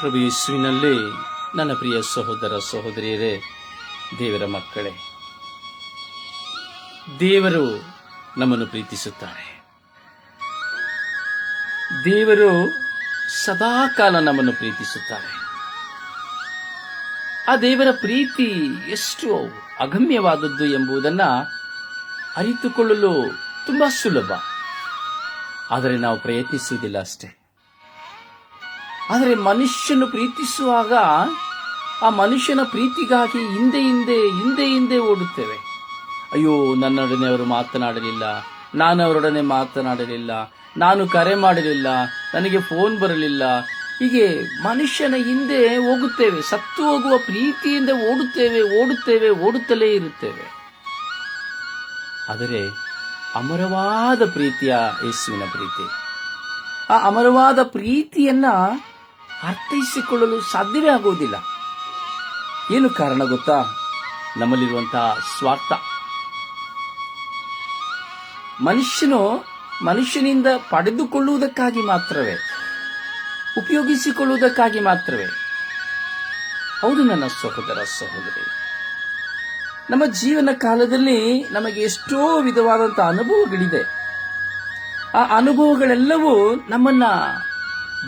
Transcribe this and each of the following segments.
ಪ್ರಭು ಯೇಸುವಿನಲ್ಲಿ ನನ್ನ ಪ್ರಿಯ ಸಹೋದರ ಸಹೋದರಿಯರೇ, ದೇವರ ಮಕ್ಕಳೇ, ದೇವರು ನಮ್ಮನ್ನು ಪ್ರೀತಿಸುತ್ತಾರೆ. ದೇವರು ಸದಾಕಾಲ ನಮ್ಮನ್ನು ಪ್ರೀತಿಸುತ್ತಾರೆ. ಆ ದೇವರ ಪ್ರೀತಿ ಎಷ್ಟು ಅಗಮ್ಯವಾದದ್ದು ಎಂಬುದನ್ನ ಅರಿತುಕೊಳ್ಳಲು ತುಂಬಾ ಸುಲಭ. ಆದರೆ ನಾವು ಪ್ರಯತ್ನಿಸುವುದಿಲ್ಲ ಅಷ್ಟೇ. ಆದರೆ ಮನುಷ್ಯನು ಪ್ರೀತಿಸುವಾಗ ಆ ಮನುಷ್ಯನ ಪ್ರೀತಿಗಾಗಿ ಹಿಂದೆ ಹಿಂದೆ ಹಿಂದೆ ಹಿಂದೆ ಓಡುತ್ತೇವೆ. ಅಯ್ಯೋ, ನನ್ನೊಡನೆ ಅವರು ಮಾತನಾಡಲಿಲ್ಲ, ನಾನು ಅವರೊಡನೆ ಮಾತನಾಡಲಿಲ್ಲ, ನಾನು ಕರೆ ಮಾಡಲಿಲ್ಲ, ನನಗೆ ಫೋನ್ ಬರಲಿಲ್ಲ. ಹೀಗೆ ಮನುಷ್ಯನ ಹಿಂದೆ ಹೋಗುತ್ತೇವೆ, ಸತ್ತು ಹೋಗುವ ಪ್ರೀತಿಯಿಂದ ಓಡುತ್ತೇವೆ ಓಡುತ್ತೇವೆ, ಓಡುತ್ತಲೇ ಇರುತ್ತೇವೆ. ಆದರೆ ಅಮರವಾದ ಪ್ರೀತಿಯ ಯೇಸುವಿನ ಪ್ರೀತಿ. ಆ ಅಮರವಾದ ಪ್ರೀತಿಯನ್ನ ಅರ್ಥೈಸಿಕೊಳ್ಳಲು ಸಾಧ್ಯವೇ ಆಗುವುದಿಲ್ಲ. ಏನು ಕಾರಣ ಗೊತ್ತಾ? ನಮ್ಮಲ್ಲಿರುವಂತಹ ಸ್ವಾರ್ಥ. ಮನುಷ್ಯನು ಮನುಷ್ಯನಿಂದ ಪಡೆದುಕೊಳ್ಳುವುದಕ್ಕಾಗಿ ಮಾತ್ರವೇ, ಉಪಯೋಗಿಸಿಕೊಳ್ಳುವುದಕ್ಕಾಗಿ ಮಾತ್ರವೇ. ಹೌದು ನನ್ನ ಸಹೋದರ, ಸಹೋದರಿ. ನಮ್ಮ ಜೀವನ ಕಾಲದಲ್ಲಿ ನಮಗೆ ಎಷ್ಟೋ ವಿಧವಾದಂಥ ಅನುಭವಗಳಿದೆ. ಆ ಅನುಭವಗಳೆಲ್ಲವೂ ನಮ್ಮನ್ನ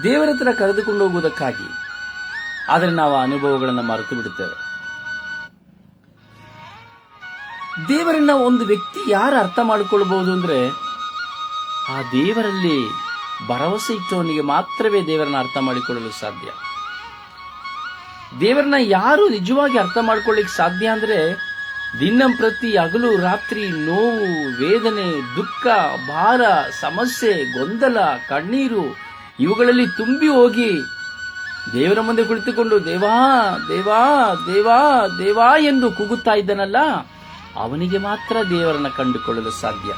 ದೇವರ ಹತ್ರ ಕರೆದುಕೊಂಡು ಹೋಗುವುದಕ್ಕಾಗಿ. ಆದರೆ ನಾವು ಆ ಅನುಭವಗಳನ್ನು ಮರೆತು ಬಿಡುತ್ತೇವೆ. ದೇವರನ್ನ ಒಂದು ವ್ಯಕ್ತಿ ಯಾರು ಅರ್ಥ ಮಾಡಿಕೊಳ್ಬಹುದು ಅಂದ್ರೆ, ಆ ದೇವರಲ್ಲಿ ಭರವಸೆ ಇಟ್ಟವನಿಗೆ ಮಾತ್ರವೇ ದೇವರನ್ನ ಅರ್ಥ ಮಾಡಿಕೊಳ್ಳಲು ಸಾಧ್ಯ. ದೇವರನ್ನ ಯಾರು ನಿಜವಾಗಿ ಅರ್ಥ ಮಾಡ್ಕೊಳ್ಳಿಕ್ ಸಾಧ್ಯ ಅಂದ್ರೆ ದಿನ ಪ್ರತಿ ಹಗಲು ರಾತ್ರಿ ನೋವು, ವೇದನೆ, ದುಃಖ, ಭಾರ, ಸಮಸ್ಯೆ, ಗೊಂದಲ, ಕಣ್ಣೀರು ಇವುಗಳಲ್ಲಿ ತುಂಬಿ ಹೋಗಿ ದೇವರ ಮುಂದೆ ಕುಳಿತುಕೊಂಡು, ದೇವಾ ದೇವಾ ದೇವಾ ದೇವಾ ಎಂದು ಕೂಗುತ್ತಾ ಇದ್ದನಲ್ಲ, ಅವನಿಗೆ ಮಾತ್ರ ದೇವರನ್ನ ಕಂಡುಕೊಳ್ಳಲು ಸಾಧ್ಯ.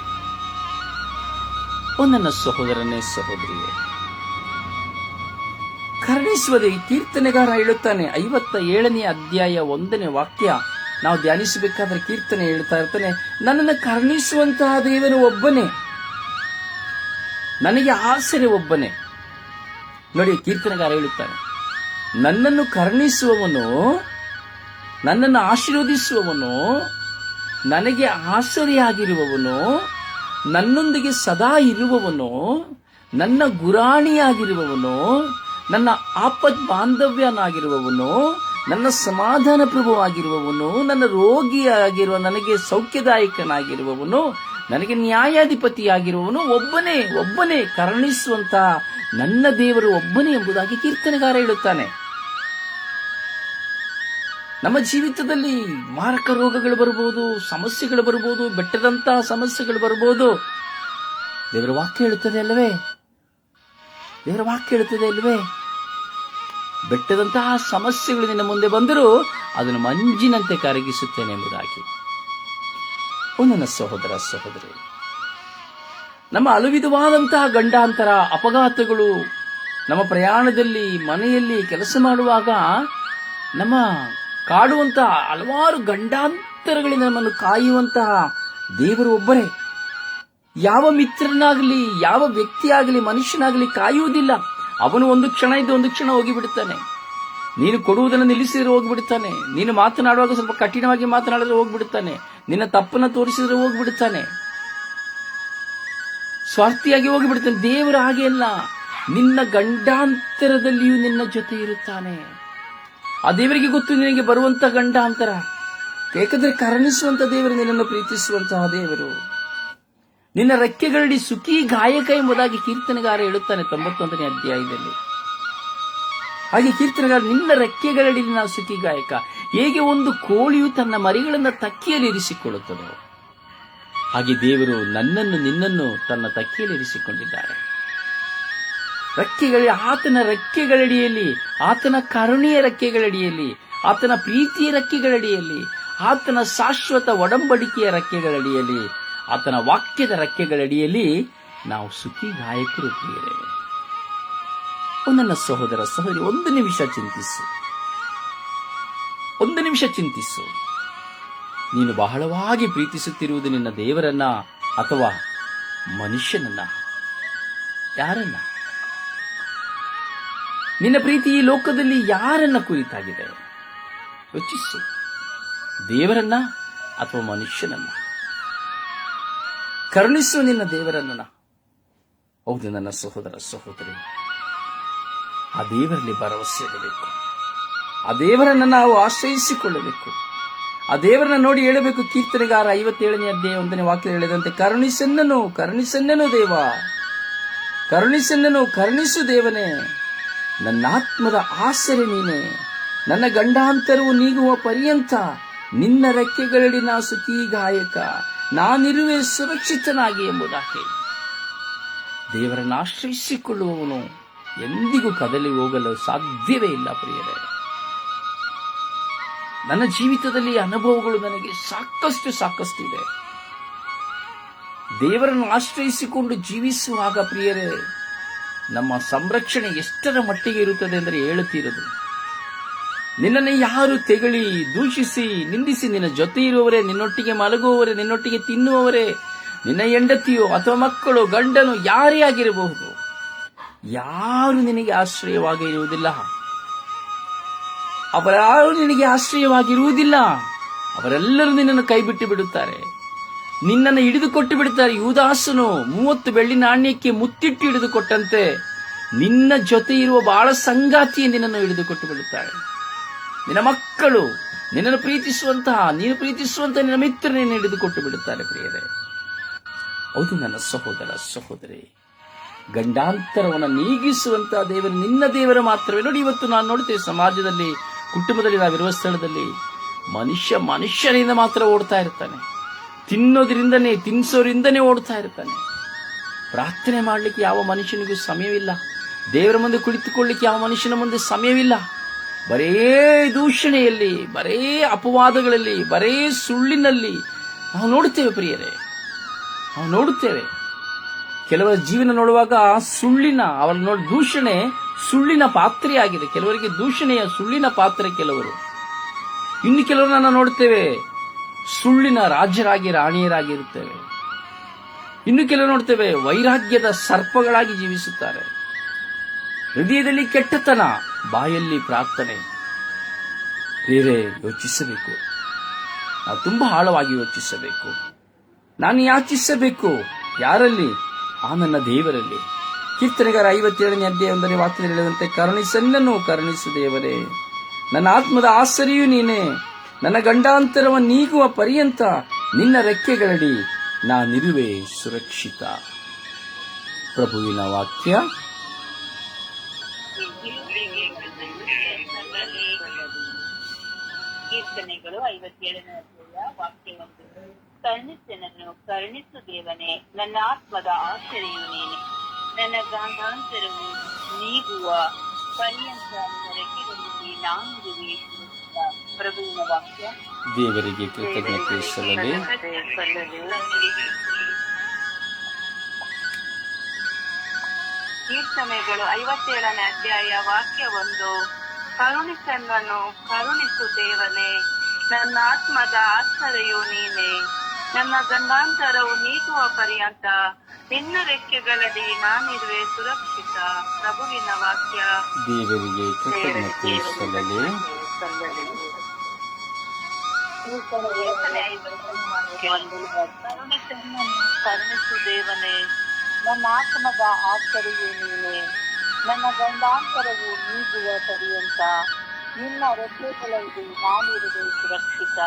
ಓ ನನ್ನ ಸಹೋದರನೇ, ಸಹೋದರಿಯೇ ಕರುಣಿಸುವುದೇ ಈ ಕೀರ್ತನೆಗಾರ ಹೇಳುತ್ತಾನೆ ಐವತ್ತ ಏಳನೇ ಅಧ್ಯಾಯ ಒಂದನೇ ವಾಕ್ಯ. ನಾವು ಧ್ಯಾನಿಸಬೇಕಾದ್ರೆ ಕೀರ್ತನೆ ಹೇಳ್ತಾ ಇರ್ತಾನೆ, ನನ್ನನ್ನು ಕರುಣಿಸುವಂತಹ ದೇವನು ಒಬ್ಬನೇ. ನನಗೆ ಆಸರೆ ಒಬ್ಬನೇ. ನೋಡಿ, ಕೀರ್ತನೆಗಾರ ಹೇಳುತ್ತಾನೆ, ನನ್ನನ್ನು ಕರುಣಿಸುವವನು, ನನ್ನನ್ನು ಆಶೀರ್ವದಿಸುವವನು, ನನಗೆ ಆಸರೆಯಾಗಿರುವವನು, ನನ್ನೊಂದಿಗೆ ಸದಾ ಇರುವವನು, ನನ್ನ ಗುರಾಣಿಯಾಗಿರುವವನು, ನನ್ನ ಆಪದ್ ಬಾಂಧವ್ಯನಾಗಿರುವವನು ನನ್ನ ಸಮಾಧಾನ ಪ್ರಭುವಾಗಿರುವವನು ನನ್ನ ರೋಗಿಯಾಗಿರುವ, ನನಗೆ ಸೌಖ್ಯದಾಯಕನಾಗಿರುವವನು, ನನಗೆ ನ್ಯಾಯಾಧಿಪತಿಯಾಗಿರುವವನು ಒಬ್ಬನೇ ಒಬ್ಬನೇ ಕರುಣಿಸುವಂತ ನನ್ನ ದೇವರು ಒಬ್ಬನೇ ಎಂಬುದಾಗಿ ಕೀರ್ತನೆಗಾರ ಹೇಳುತ್ತಾನೆ. ನಮ್ಮ ಜೀವಿತದಲ್ಲಿ ಮಾರಕ ರೋಗಗಳು ಬರಬಹುದು, ಸಮಸ್ಯೆಗಳು ಬರಬಹುದು, ಬೆಟ್ಟದಂತಹ ಸಮಸ್ಯೆಗಳು ಬರಬಹುದು. ದೇವರ ವಾಕ್ಯ ಹೇಳುತ್ತದೆ ಅಲ್ಲವೇ? ದೇವರ ವಾಕ್ಯ ಹೇಳುತ್ತದೆ ಅಲ್ವೇ ಬೆಟ್ಟದಂತಹ ಸಮಸ್ಯೆಗಳು ನಿನ್ನ ಮುಂದೆ ಬಂದರೂ ಅದನ್ನು ಮಂಜಿನಂತೆ ಕರಗಿಸುತ್ತೇನೆ ಎಂಬುದಾಗಿ. ಸಹೋದರ ಸಹೋದರಿ, ನಮ್ಮ ಅಲುವಿಧವಾದಂತಹ ಗಂಡಾಂತರ ಅಪಘಾತಗಳು ನಮ್ಮ ಪ್ರಯಾಣದಲ್ಲಿ, ಮನೆಯಲ್ಲಿ ಕೆಲಸ ಮಾಡುವಾಗ ನಮ್ಮ ಕಾಡುವಂತಹ ಹಲವಾರು ಗಂಡಾಂತರಗಳಿಂದ ನಮ್ಮನ್ನು ಕಾಯುವಂತಹ ದೇವರು ಒಬ್ಬರೇ. ಯಾವ ಮಿತ್ರನಾಗಲಿ, ಯಾವ ವ್ಯಕ್ತಿಯಾಗಲಿ, ಮನುಷ್ಯನಾಗಲಿ ಕಾಯುವುದಿಲ್ಲ. ಅವನು ಒಂದು ಕ್ಷಣ ಇದ್ದು ಒಂದು ಕ್ಷಣ ಹೋಗಿಬಿಡುತ್ತಾನೆ. ನೀನು ಕೊಡುವುದನ್ನು ನಿಲ್ಲಿಸಿದ್ರೆ ಹೋಗಿಬಿಡುತ್ತಾನೆ. ನೀನು ಮಾತನಾಡುವಾಗ ಸ್ವಲ್ಪ ಕಠಿಣವಾಗಿ ಮಾತನಾಡಿದ್ರೆ ಹೋಗ್ಬಿಡುತ್ತಾನೆ. ನಿನ್ನ ತಪ್ಪನ್ನ ತೋರಿಸಿದ್ರೆ ಹೋಗ್ಬಿಡುತ್ತಾನೆ. ಸ್ವಾರ್ಥಿಯಾಗಿ ಹೋಗಿಬಿಡುತ್ತಾನೆ. ದೇವರ ಹಾಗೆ ಅಲ್ಲ. ನಿನ್ನ ಗಂಡಾಂತರದಲ್ಲಿಯೂ ನಿನ್ನ ಜೊತೆ ಇರುತ್ತಾನೆ. ಆ ದೇವರಿಗೆ ಗೊತ್ತು, ನಿನಗೆ ಬರುವಂತ ಗಂಡಾಂತರ. ಏಕೆಂದರೆ ಕರುಣಿಸುವಂತ ದೇವರು ನಿನ್ನನ್ನು ಪ್ರೀತಿಸುವಂತಹ ದೇವರು. ನಿನ್ನ ರೆಕ್ಕೆಗಳಡಿ ಸುಖಿ ಗಾಯಕ ಎಂಬುದಾಗಿ ಕೀರ್ತನೆಗಾರ ಹೇಳುತ್ತಾನೆ ತೊಂಬತ್ತೊಂದನೇ ಅಧ್ಯಾಯದಲ್ಲಿ. ಹಾಗೆ ಕೀರ್ತನೆಗಾರ, ನಿನ್ನ ರೆಕ್ಕೆಗಳಡಿ ನಾವು ಸುಖಿ ಗಾಯಕ, ಹೇಗೆ ಒಂದು ಕೋಳಿಯು ತನ್ನ ಮರಿಗಳನ್ನು ತಕ್ಕಿಯಲ್ಲಿ ಇರಿಸಿಕೊಳ್ಳುತ್ತದೆ, ಹಾಗೆ ದೇವರು ನನ್ನನ್ನು, ನಿನ್ನನ್ನು ತನ್ನ ತಕ್ಕಿಯಲ್ಲಿ ಇರಿಸಿಕೊಂಡಿದ್ದಾರೆ. ರೆಕ್ಕೆಗಳ, ಆತನ ರೆಕ್ಕೆಗಳಡಿಯಲ್ಲಿ, ಆತನ ಕರುಣೆಯ ರೆಕ್ಕೆಗಳಡಿಯಲ್ಲಿ, ಆತನ ಪ್ರೀತಿಯ ರೆಕ್ಕೆಗಳಡಿಯಲ್ಲಿ, ಆತನ ಶಾಶ್ವತ ಒಡಂಬಡಿಕೆಯ ರೆಕ್ಕೆಗಳಡಿಯಲ್ಲಿ ಆತನ ವಾಕ್ಯದ ರೆಕ್ಕೆಗಳಡಿಯಲ್ಲಿ ನಾವು ಸುಖಿ ಗಾಯಕರು ಪ್ರಿಯರೇ. ನನ್ನ ಸಹೋದರ ಸಹೋದರಿ, ಒಂದು ನಿಮಿಷ ಚಿಂತಿಸು. ಒಂದು ನಿಮಿಷ ಚಿಂತಿಸು. ನೀನು ಬಹಳವಾಗಿ ಪ್ರೀತಿಸುತ್ತಿರುವುದು ನಿನ್ನ ದೇವರನ್ನ ಅಥವಾ ಮನುಷ್ಯನನ್ನ? ಯಾರನ್ನ? ನಿನ್ನ ಪ್ರೀತಿ ಈ ಲೋಕದಲ್ಲಿ ಯಾರನ್ನ ಕುರಿತಾಗಿದೆ? ಯೋಚಿಸು. ದೇವರನ್ನ ಅಥವಾ ಮನುಷ್ಯನನ್ನ? ಕರುಣಿಸು ನಿನ್ನ ದೇವರನ್ನು ಹೌದು ನನ್ನ ಸಹೋದರ ಸಹೋದರಿ, ಆ ದೇವರಲ್ಲಿ ಭರವಸೆ ಇರಬೇಕು. ಆ ದೇವರನ್ನು ನಾವು ಆಶ್ರಯಿಸಿಕೊಳ್ಳಬೇಕು. ಆ ದೇವರನ್ನ ನೋಡಿ ಹೇಳಬೇಕು, ಕೀರ್ತನೆಗಾರ ಐವತ್ತೇಳನೇ ಅಧ್ಯಾಯ ಒಂದನೇ ವಾಕ್ಯ ಹೇಳಿದಂತೆ, ಕರುಣಿಸನ್ನನು ಕರುಣಿಸನ್ನನು ದೇವ, ಕರುಣಿಸನ್ನನು, ಕರುಣಿಸು ದೇವನೇ. ನನ್ನ ಆತ್ಮದ ಆಸರೆ ನೀನೆ, ನನ್ನ ಗಂಡಾಂತರವು ನೀಗುವ ಪರ್ಯಂತ ನಿನ್ನ ರೆಕ್ಕೆಗಳಡಿ ನಾ ಸುತಿ ಗಾಯಕ. ನಾನಿರುವೆ ಸುರಕ್ಷಿತನಾಗಿ ಎಂಬುದಾಗಿ ದೇವರನ್ನು ಆಶ್ರಯಿಸಿಕೊಳ್ಳುವವನು ಎಂದಿಗೂ ಕದಲಿ ಹೋಗಲು ಸಾಧ್ಯವೇ ಇಲ್ಲ ಪ್ರಿಯರೇ. ನನ್ನ ಜೀವಿತದಲ್ಲಿ ಅನುಭವಗಳು ನನಗೆ ಸಾಕಷ್ಟು ಸಾಕಷ್ಟು ಇದೆ ದೇವರನ್ನು ಆಶ್ರಯಿಸಿಕೊಂಡು ಜೀವಿಸುವಾಗ ಪ್ರಿಯರೇ, ನಮ್ಮ ಸಂರಕ್ಷಣೆ ಎಷ್ಟರ ಮಟ್ಟಿಗೆ ಇರುತ್ತದೆ ಅಂದರೆ ಹೇಳುತ್ತಿರೋದು ನಿನ್ನನ್ನು ಯಾರು ತೆಗಳಿ, ದೂಷಿಸಿ, ನಿಂದಿಸಿ ನಿನ್ನ ಜೊತೆ ಇರುವವರೇ, ನಿನ್ನೊಟ್ಟಿಗೆ ಮಲಗುವವರೇ, ನಿನ್ನೊಟ್ಟಿಗೆ ತಿನ್ನುವವರೇ, ನಿನ್ನ ಹೆಂಡತಿಯೋ ಅಥವಾ ಮಕ್ಕಳು, ಗಂಡನು ಯಾರೇ ಆಗಿರಬಹುದು. ಯಾರು ನಿನಗೆ ಆಶ್ರಯವಾಗಿ ಇರುವುದಿಲ್ಲ ಅವರಾರು ನಿನಗೆ ಆಶ್ರಯವಾಗಿರುವುದಿಲ್ಲ. ಅವರೆಲ್ಲರೂ ನಿನ್ನನ್ನು ಕೈಬಿಟ್ಟು ಬಿಡುತ್ತಾರೆ. ನಿನ್ನನ್ನು ಹಿಡಿದುಕೊಟ್ಟು ಬಿಡುತ್ತಾರೆ. ಯುವದಾಸನು ಮೂವತ್ತು ಬೆಳ್ಳಿ ನಾಣ್ಯಕ್ಕೆ ಮುತ್ತಿಟ್ಟು ಹಿಡಿದುಕೊಟ್ಟಂತೆ ನಿನ್ನ ಜೊತೆ ಇರುವ ಬಹಳ ಸಂಗಾತಿಯೇ ನಿನ್ನನ್ನು ಹಿಡಿದುಕೊಟ್ಟು ಬಿಡುತ್ತಾರೆ. ನಿನ್ನ ಮಕ್ಕಳು ನಿನ್ನನ್ನು ಪ್ರೀತಿಸುವಂತಹ, ನೀನು ಪ್ರೀತಿಸುವಂತಹ ನಿನ್ನ ಮಿತ್ರನೇ ಹಿಡಿದುಕೊಟ್ಟು ಬಿಡುತ್ತಾರೆ ಪ್ರಿಯರೇ. ಹೌದು ನನ್ನ ಸಹೋದರ ಸಹೋದರಿ, ಗಂಡಾಂತರವನ್ನು ನೀಗಿಸುವಂತಹ ದೇವರು ನಿನ್ನ ದೇವರ ಮಾತ್ರವೇ. ನೋಡಿ, ಇವತ್ತು ನಾನು ನೋಡ್ತೇವೆ ಸಮಾಜದಲ್ಲಿ, ಕುಟುಂಬದಲ್ಲಿ, ನಾವಿರುವ ಸ್ಥಳದಲ್ಲಿ ಮನುಷ್ಯ ಮನುಷ್ಯನಿಂದ ಮಾತ್ರ ಓಡ್ತಾ ಇರ್ತಾನೆ. ತಿನ್ನೋದ್ರಿಂದನೇ, ತಿನ್ಸೋರಿಂದನೇ ಓಡ್ತಾ ಇರ್ತಾನೆ. ಪ್ರಾರ್ಥನೆ ಮಾಡಲಿಕ್ಕೆ ಯಾವ ಮನುಷ್ಯನಿಗೂ ಸಮಯವಿಲ್ಲ. ದೇವರ ಮುಂದೆ ಕುಳಿತುಕೊಳ್ಳಿಕ್ಕೆ ಯಾವ ಮನುಷ್ಯನ ಮುಂದೆ ಸಮಯವಿಲ್ಲ. ಬರೇ ದೂಷಣೆಯಲ್ಲಿ, ಬರೇ ಅಪವಾದಗಳಲ್ಲಿ, ಬರೇ ಸುಳ್ಳಿನಲ್ಲಿ ನಾವು ನೋಡುತ್ತೇವೆ ಪ್ರಿಯರೇ. ನಾವು ನೋಡುತ್ತೇವೆ. ಕೆಲವರ ಜೀವನ ನೋಡುವಾಗ ಸುಳ್ಳಿನ, ಅವರ ನೋಡಿ ದೂಷಣೆ ಸುಳ್ಳಿನ ಪಾತ್ರೆಯಾಗಿದೆ. ಕೆಲವರಿಗೆ ದೂಷಣೆಯ ಸುಳ್ಳಿನ ಪಾತ್ರೆ ಕೆಲವರು. ಇನ್ನು ಕೆಲವರನ್ನ ನೋಡ್ತೇವೆ ಸುಳ್ಳಿನ ರಾಜ್ಯರಾಗಿ ರಾಣಿಯರಾಗಿರುತ್ತೇವೆ. ಇನ್ನು ಕೆಲವರು ನೋಡ್ತೇವೆ ವೈರಾಗ್ಯದ ಸರ್ಪಗಳಾಗಿ ಜೀವಿಸುತ್ತಾರೆ. ಹೃದಯದಲ್ಲಿ ಕೆಟ್ಟತನ ಬಾಯಲ್ಲಿ ಪ್ರಾರ್ಥನೆ, ಬೇರೆ ಯೋಚಿಸಬೇಕು. ನಾವು ತುಂಬಾ ಆಳವಾಗಿ ಯೋಚಿಸಬೇಕು. ನಾನು ಯಾಚಿಸಬೇಕು? ಯಾರಲ್ಲಿ? ಆ ನನ್ನ ದೇವರಲ್ಲಿ. ಕೀರ್ತನೆಗಾರ ಐವತ್ತೇಳನೇ ಅಧ್ಯಾಯ ಒಂದನೇ ವಾಕ್ಯದಲ್ಲಿ ಹೇಳಿದಂತೆ ಕರುಣಿಸನ್ನನು ಕರುಣಿಸು ದೇವರೇ. ನನ್ನ ಆತ್ಮದ ಆಸರಿಯು ನೀನೇ. ನನ್ನ ಗಂಡಾಂತರವ ನೀಗುವ ಪರ್ಯಂತ ನಿನ್ನ ರೆಕ್ಕೆಗಳಡಿ ನಾನಿರುವೆ ಸುರಕ್ಷಿತ. ಪ್ರಭುವಿನ ವಾಕ್ಯ ಕೀರ್ತನೆಗಳು ಐವತ್ತೇಳನೇ ಅಧ್ಯಾಯ ವಾಕ್ಯ ಒಂದು. ಕರ್ಣಿಸನನ್ನು ಕರುಣಿಸು ದೇವನೇ ನನ್ನ ಆತ್ಮದ ಆಶ್ರಯವು ನೀನೆ. ನನ್ನ ಗಾಂಧಾಂತರವು ನೀಗುವ ಪರ್ಯಂತ ರೆಕ್ಕೆಗಳಲ್ಲಿ ನಾನಿರುವೆ. ಪ್ರಭುವಿನ ವಾಕ್ಯ. ದೇವರಿಗೆ ಕೃತಜ್ಞತೆ ಸಲ್ಲದೆ ಕೀರ್ತನೆಗಳು ಐವತ್ತೇಳನೇ ಅಧ್ಯಾಯ ವಾಕ್ಯ ಒಂದು. ಕರುಣಿಸನ್ನನು ಕರುಣಿಸು ದೇವನೇ ನನ್ನ ಆತ್ಮದ ಆಶ್ರಯವು ನೀನೆ. ನನ್ನ ಗಂಡಾಂತರವು ನೀಗುವ ಪರ್ಯಂತ ನಿನ್ನ ರೆಕ್ಕೆಗಳಲ್ಲಿ ನಾನಿರುವೆ ಸುರಕ್ಷಿತ. ಪ್ರಭುವಿನ ವಾಕ್ಯ. ದೇವರಿಗೆ ಕೃತಜ್ಞತೆ ಕರುಣಿಸು ದೇವನೇ ನನ್ನ ಆತ್ಮದ ಆಶ್ರಯವು ನೀನೆ. ನನ್ನ ಗಂಡಾಂತರವು ನೀಗುವ ಪರ್ಯಂತ ನಿನ್ನ ರೆಕ್ಕೆಗಳಲ್ಲಿ ನಾನಿರುವೆ ಸುರಕ್ಷಿತ.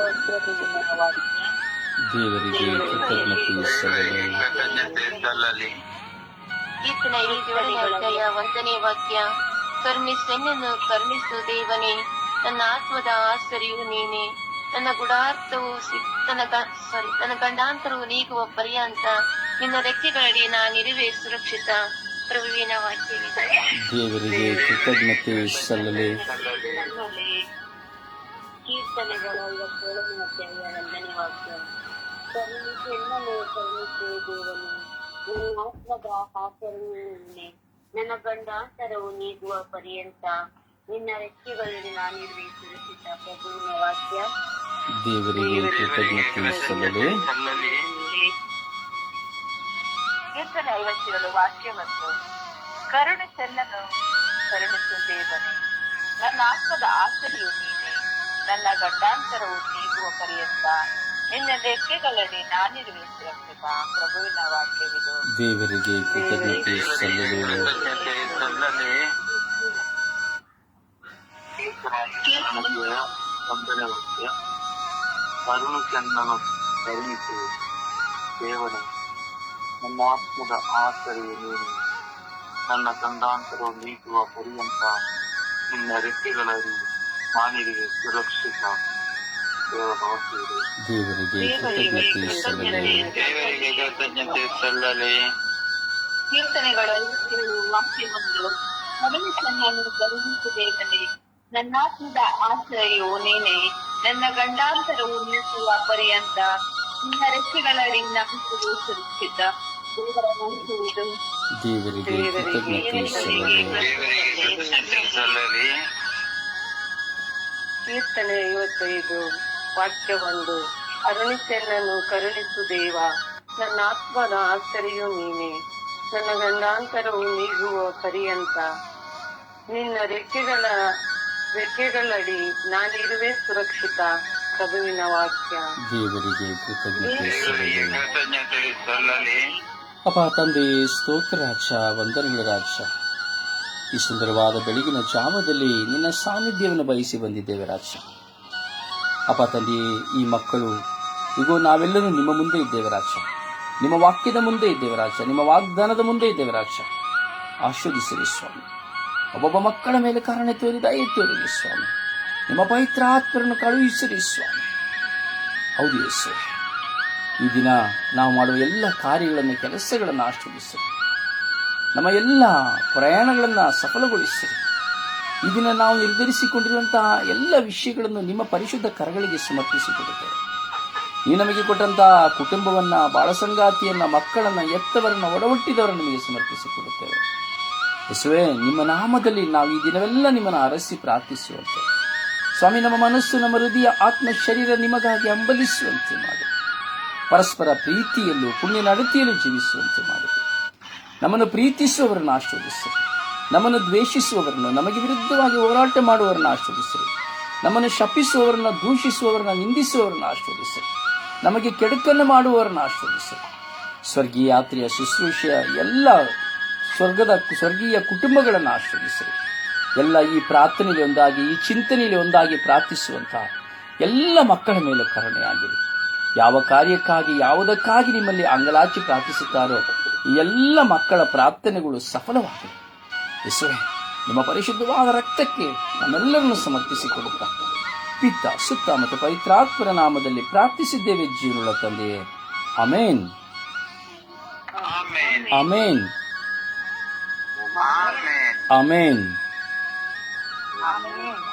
ವಂದನೆ ವಾಕ್ಯ ದೇವರಿಗೆ ಕರ್ಮಿಸು ಕೀರ್ತನ ಅಧ್ಯಾಯ ಒಂದನೇ ವಾಕ್ಯ. ದೇವನೇ. ನನ್ನ ಆತ್ಮದ ಆಸರಿಯು ನೀನೆ. ನನ್ನ ಗುಡಾರ್ಥವು ಸಿ- ನನ್ನ ಸಾರಿ ತನ್ನ ಗಂಡಾಂತರವು ನೀಗುವ ಪರ್ಯಾಂತ. ನಿನ್ನ ರೆಕ್ಕೆಗಳಡಿ ನಾನಿರುವೆ ಸುರಕ್ಷಿತ. ಪ್ರಭುವಿನ ವಾಕ್ಯವಿದೆ ದೇವರಿಗೆ ಕೃತಜ್ಞತೆ ಸಲ್ಲಲಿ. ಕೀರ್ತನೆಗಳ ಐವತ್ತೇಳನೇ ಅಧ್ಯಾಯ ಒಂದನೇ ವಾಕ್ಯ ಕರುಣಿಸಿ ಎನ್ನಲು ಕರುಣಿಸು ದೇವನು ನನ್ನ ಆತ್ಮದ ಆಚರಣೆ ನಿನ್ನೆ ನನ್ನ ಗಂಡಾಂತರವು ನೀಗುವ ಪರ್ಯಂತ ನಿನ್ನ ರೆಕ್ಕೆಗಳಲ್ಲಿ ನಾನಿರುವೆ ಸುರಕ್ಷಿತ ಪ್ರಭುವಿನ ವಾಕ್ಯ. ದೇವರಿಗೆ ಕೃತಜ್ಞತೆ ಸಲ್ಲಲೆ. ಕೀರ್ತನೆ ಐವತ್ತೇಳು ವಾಕ್ಯ ಮತ್ತು ಕರುಣಿಸೆಲ್ಲನು ಕರುಣಿಸು ದೇವನೇ ನನ್ನ ಆತ್ಮದ ಆಸರೆಯು ನೀನೆ ನನ್ನ ಗಂಡಾಂತರವು ನೀಗುವ ಪರ್ಯಂತ. ನಿನ್ನ ರೆಕ್ಕೆಗಳಲ್ಲಿ ನಾನಿರುವೆ ಸುರಕ್ಷಿತ. ಪ್ರಭುವಿನ ವಾಕ್ಯವಿದು. ದೇವರಿಗೆ ಕೃತಜ್ಞತೆ ಸಲ್ಲದೆ ವಂದನೆ ವಾಕ್ಯ. ಕರುಣು ಚಂದನು ಕರುಣಿಸು ದೇವನೇ ನನ್ನ ಆತ್ಮದ ಆಸರೆಯು ನೀನು ನನ್ನ ಗಂಡಾಂತರ ನೀಗುವ ಪರ್ಯಂತ ನಿನ್ನ ರೆಕ್ಕೆಗಳಲ್ಲಿ ನಾನಿರಿಗೆ ಸುರಕ್ಷಿತ ದೇವರಿಗೆ ಕೃತಜ್ಞತೆ ಸಲ್ಲಲು. ಕೀರ್ತನೆಗಳು ನನ್ನಾತ್ಮದ ಆಶ್ರಯವು ನೀನೆ. ನನ್ನ ಗಂಡಾಂತರವು ನಿಲ್ಲಿಸುವ ಪರ್ಯಂತ ನಿನ್ನ ವಾಕ್ಯವಿದು ದೇವರಿಗೆ ಕೀರ್ತನೆ ಐವತ್ತೈದು ವಾಕ್ಯ ಒಂದು. ಕರುಣಿಸೆನ್ನನ್ನು ಕರುಣಿಸು ದೇವ ನನ್ನ ಆತ್ಮದ ಆಶ್ಚರ್ಯು ನೀನೆ. ನನ್ನ ಗಂಡಾಂತರವು ನೀಗುವ ಪರ್ಯಂತ. ನಿನ್ನ ರೆಕ್ಕೆಗಳ ರೆಕ್ಕೆಗಳಡಿ ನಾನಿರುವೆ ಸುರಕ್ಷಿತ. ಪ್ರಭುವಿನ ವಾಕ್ಯ. ದೇವರಿಗೆ ಕೃತಜ್ಞತೆ ದೇವರಿಗೆ ಸಲ್ಲಲು ಕೃತಜ್ಞತೆ ಸಲ್ಲಲಿ. ಅಪ್ಪ ತಂದೆ ಸ್ತೋತ್ರ ರಾಕ್ಷ ವಂದನೆಗಳ ಈ ಸುಂದರವಾದ ಬೆಳಗಿನ ಜಾವದಲ್ಲಿ ನಿನ್ನ ಸಾನ್ನಿಧ್ಯವನ್ನು ಬಯಸಿ ಬಂದಿದ್ದೇವೆ ರಾಜ ಅಪ್ಪ ತಂದೆ ಈ ಮಕ್ಕಳು ಇಗೋ ನಾವೆಲ್ಲರೂ ನಿಮ್ಮ ಮುಂದೆ ಇದ್ದೇವೆ ರಾಜ ನಿಮ್ಮ ವಾಕ್ಯದ ಮುಂದೆ ಇದ್ದೇವೆ ರಾಜ ನಿಮ್ಮ ವಾಗ್ದಾನದ ಮುಂದೆ ಇದ್ದೇವೆ ರಾಜ ಆಶ್ವದಿಸಿರಿ ಸ್ವಾಮಿ. ಒಬ್ಬೊಬ್ಬ ಮಕ್ಕಳ ಮೇಲೆ ಕಾರಣ ತೋರಿದ ದಯ ತೋರಿರಿ ಸ್ವಾಮಿ. ನಿಮ್ಮ ಪವಿತ್ರ ಆತ್ಮರನ್ನು ಕಳುಹಿಸಿರಿ ಸ್ವಾಮಿ. ಹೌದು ಯೇಸು. ಈ ದಿನ ನಾವು ಮಾಡುವ ಎಲ್ಲ ಕಾರ್ಯಗಳನ್ನು, ಕೆಲಸಗಳನ್ನು ಆಶೀರ್ವದಿಸಿರಿ ನಮ್ಮ ಎಲ್ಲ ಪ್ರಯಾಣಗಳನ್ನು ಸಫಲಗೊಳಿಸಿರಿ. ಈ ದಿನ ನಾವು ನಿರ್ಧರಿಸಿಕೊಂಡಿರುವಂತಹ ಎಲ್ಲ ವಿಷಯಗಳನ್ನು ನಿಮ್ಮ ಪರಿಶುದ್ಧ ಕರಗಳಿಗೆ ಸಮರ್ಪಿಸಿಕೊಡುತ್ತೇವೆ. ಈ ನಮಗೆ ಕೊಟ್ಟಂತಹ ಕುಟುಂಬವನ್ನ ಬಾಳ ಸಂಗಾತಿಯನ್ನ ಮಕ್ಕಳನ್ನ ಎತ್ತವರನ್ನ ಒಡಹುಟ್ಟಿದವರನ್ನು ನಿಮಗೆ ಸಮರ್ಪಿಸಿಕೊಡುತ್ತೇವೆ. ಯೇಸುವೆ, ನಿಮ್ಮ ನಾಮದಲ್ಲಿ ನಾವು ಈ ದಿನವೆಲ್ಲ ನಿಮ್ಮನ್ನು ಅರಸಿ ಪ್ರಾರ್ಥಿಸುವಂತೆ. ಸ್ವಾಮಿ, ನಮ್ಮ ಮನಸ್ಸು, ನಮ್ಮ ಹೃದಯ, ಆತ್ಮ, ಶರೀರ ನಿಮಗಾಗಿ ಹಂಬಲಿಸುವಂತೆ ಮಾಡಿ. ಪರಸ್ಪರ ಪ್ರೀತಿಯಲ್ಲೂ ಪುಣ್ಯ ನಡತೆಯಲ್ಲೂ ಜೀವಿಸುವಂತೆ ಮಾಡಿ. ನಮ್ಮನ್ನು ಪ್ರೀತಿಸುವವರನ್ನು ಆಶೀರ್ವದಿಸಿರಿ ನಮ್ಮನ್ನು ದ್ವೇಷಿಸುವವರನ್ನು, ನಮಗೆ ವಿರುದ್ಧವಾಗಿ ಹೋರಾಟ ಮಾಡುವವರನ್ನು ಆಶೀರ್ವದಿಸಿರಿ ನಮ್ಮನ್ನು ಶಪಿಸುವವರನ್ನು, ದೂಷಿಸುವವರನ್ನು, ನಿಂದಿಸುವವರನ್ನು ಆಶೀರ್ವದಿಸಿರಿ ನಮಗೆ ಕೆಡುಕನ್ನು ಮಾಡುವವರನ್ನು ಆಶೀರ್ವದಿಸಿರಿ ಸ್ವರ್ಗೀಯ ಯಾತ್ರೆಯ ಶುಶ್ರೂಷೆಯ ಎಲ್ಲ ಸ್ವರ್ಗದ, ಸ್ವರ್ಗೀಯ ಕುಟುಂಬಗಳನ್ನು ಆಶೀರ್ವದಿಸಿರಿ ಎಲ್ಲ ಈ ಪ್ರಾರ್ಥನೆಯಲ್ಲಿ ಒಂದಾಗಿ ಈ ಚಿಂತನೆಯಲ್ಲಿ ಒಂದಾಗಿ ಪ್ರಾರ್ಥಿಸುವಂತಹ ಎಲ್ಲ ಮಕ್ಕಳ ಮೇಲೆ ಕರುಣೆಯಾಗಿರಿ ಯಾವ ಕಾರ್ಯಕ್ಕಾಗಿ ಯಾವುದಕ್ಕಾಗಿ ನಿಮ್ಮಲ್ಲಿ ಅಂಗಲಾಚಿ ಪ್ರಾರ್ಥಿಸುತ್ತಾರೋ ಎಲ್ಲ ಮಕ್ಕಳ ಪ್ರಾರ್ಥನೆಗಳು ಸಫಲವಾಗಲಿ ಯೇಸುವೆ ನಿಮ್ಮ ಪರಿಶುದ್ಧವಾದ ರಕ್ತಕ್ಕೆ ನಮ್ಮೆಲ್ಲರನ್ನು ಸಮರ್ಪಿಸಿಕೊಡುತ್ತಾ ಪಿತ್ತ ಸುತ್ತ ಮತ್ತು ಪವಿತ್ರಾತ್ಮರ ನಾಮದಲ್ಲಿ ಪ್ರಾರ್ಥಿಸಿದ್ದೇವೆ ಜೀವನಗಳ ತಂದೆಯೇ. Amen amen amen Amin.